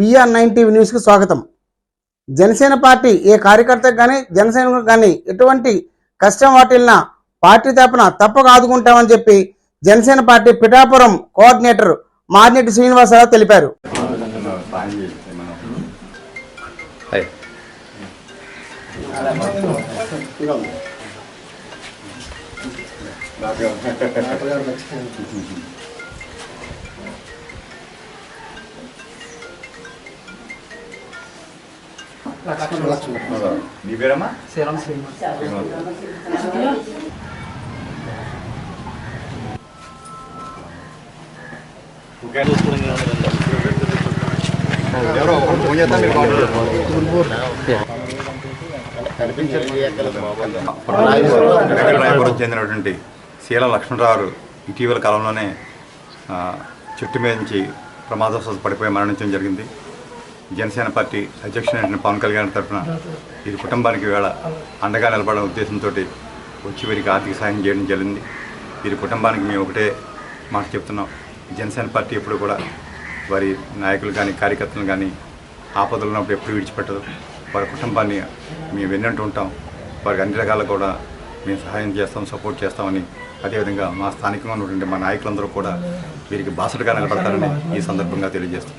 BR nine TV న్యూస్కి స్వాగతం. Janasena party ఏ కార్యకర్తకు కానీ జనసేనకు కానీ ఎటువంటి కష్టం వాటిల్న పార్టీ తరపున తప్పక ఆదుకుంటామని చెప్పి జనసేన పార్టీ పిఠాపురం కోఆర్డినేటర్ మార్నెట్టి శ్రీనివాసరావు తెలిపారు. నీ పేరమ్మా ఎవరో ఒకరు ఫోన్ చేస్తా మీరు కాల్ రాయపురం చెందినటువంటి శీల లక్ష్మణరావు ఇటీవల కాలంలోనే చెట్టు మీద నుంచి ప్రమాదవశాత్తు పడిపోయి మరణించడం జరిగింది జనసేన పార్టీ అధ్యక్షుడైన పవన్ కళ్యాణ్ తరఫున వీరి కుటుంబానికి వేళ అండగా నిలబడడం ఉద్దేశంతో వచ్చి వీరికి ఆర్థిక సహాయం చేయడం జరిగింది. వీరి కుటుంబానికి మేము ఒకటే మాట చెప్తున్నాం. జనసేన పార్టీ ఎప్పుడు కూడా వారి నాయకులు కానీ కార్యకర్తలు కానీ ఆపదలు ఉన్నప్పుడు ఎప్పుడు విడిచిపెట్టదు. వారి కుటుంబాన్ని మేము వెన్నంటూ ఉంటాం. వారికి అన్ని రకాల కూడా మేము సహాయం చేస్తాం సపోర్ట్ చేస్తామని అదేవిధంగా మా స్థానికంగా ఉన్నటువంటి మా నాయకులందరూ కూడా వీరికి బాసటగా నిలబడతారని ఈ సందర్భంగా తెలియజేస్తాం